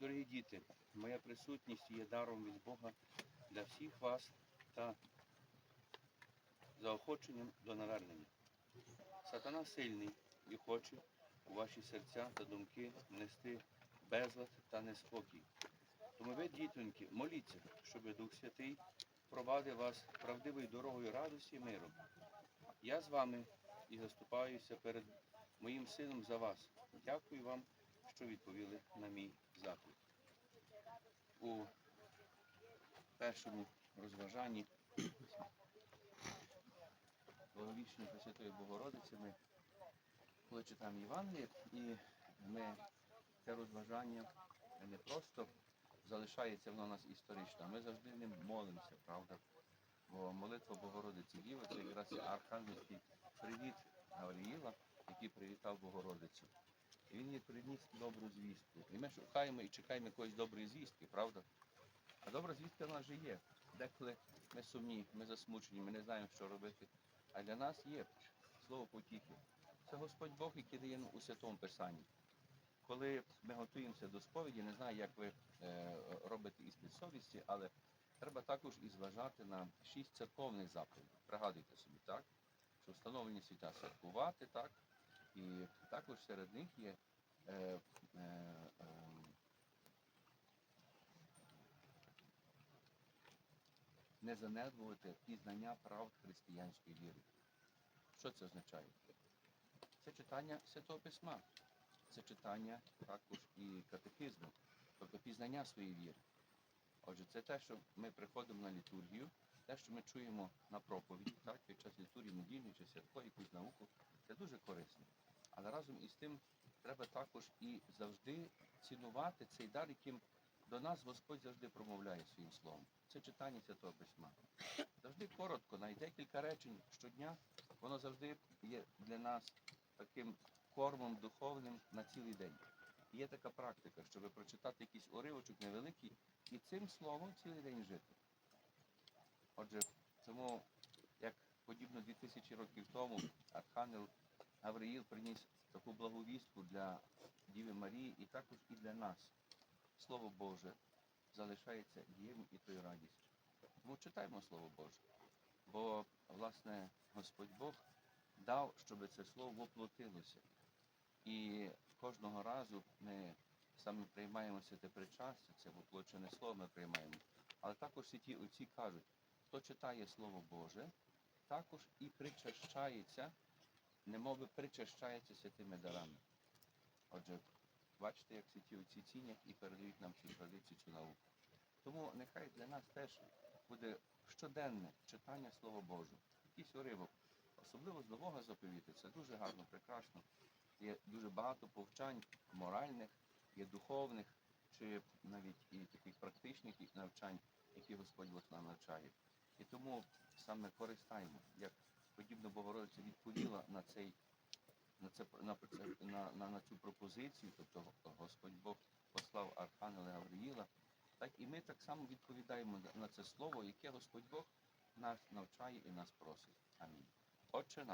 Дорогі діти, моя присутність є даром від Бога для всіх вас та заохоченням до навернення. Сатана сильний і хоче у ваші серця та думки внести безлад та неспокій. Тому ви, дітоньки, моліться, щоб Дух Святий провадив вас правдивою дорогою радості і миру. Я з вами і заступаюся перед моїм сином за вас. Дякую вам, що відповіли на мій заклик. У першому розважанні Благовіщення Пресвятої Богородиці ми коли читаємо Євангеліє, і ми це розважання не просто залишається воно у нас історично, ми завжди ним молимося, правда? Бо молитва Богородиці Діви це якраз архангельський привіт Гавріїла, який привітав Богородицю. І він їй приніс добру звістку. І ми шукаємо і чекаємо якоїсь доброї звістки, правда? А добра звістка в нас вже є. Деколи ми сумні, ми засмучені, ми не знаємо, що робити. А для нас є слово потіхи. Це Господь Бог, який дає у святому Писанні. Коли ми готуємося до сповіді, не знаю, як ви е, робите із совісті, але треба також і зважати на шість церковних заповідей. Пригадуйте собі, так? Що встановлені свята святкувати, так? І також серед них є е, е, е, не занедбувати пізнання правд християнської віри. Що це означає? Це читання Святого Письма, це читання також і катехизму, тобто пізнання своєї віри. Отже, це те, що ми приходимо на літургію, те, що ми чуємо на проповіді, так, під час літургії недільної чи святкової якусь науку, це дуже корисно. Але разом із тим треба також і завжди цінувати цей дар, яким до нас Господь завжди промовляє своїм словом. Це читання Святого Письма. Завжди коротко, навіть декілька речень щодня, воно завжди є для нас таким кормом духовним на цілий день. Є така практика, щоб прочитати якийсь уривочок невеликий і цим словом цілий день жити. Отже, тому, як подібно 2000 років тому, Архангел Гавриїл приніс таку благовістку для Діви Марії і також і для нас. Слово Боже залишається дієм і тою радістю. Тому читаємо Слово Боже. Бо, власне, Господь Бог дав, щоб це слово воплотилося. І кожного разу ми саме приймаємо святе причастя, це воплочене слово ми приймаємо. Але також святі отці кажуть, хто читає Слово Боже, також і причащається, немови причащається святими дарами. Отже, бачите, як святі отці цінять і передають нам цю традицію, цю науку. Тому нехай для нас теж буде щоденне читання Слова Божого, якийсь уривок, особливо з нового заповіту. Це дуже гарно, прекрасно. Є дуже багато повчань моральних, є духовних, чи навіть і таких практичних навчань, які Господь Бог нам навчає. І тому саме користаємо, як подібно Богородиця відповіла на цей на, це, на, на, на, на цю пропозицію, тобто Господь Бог послав Архангела Гавриїла, так і ми так само відповідаємо на- це слово, яке Господь Бог нас навчає і нас просить. Амінь. Отче.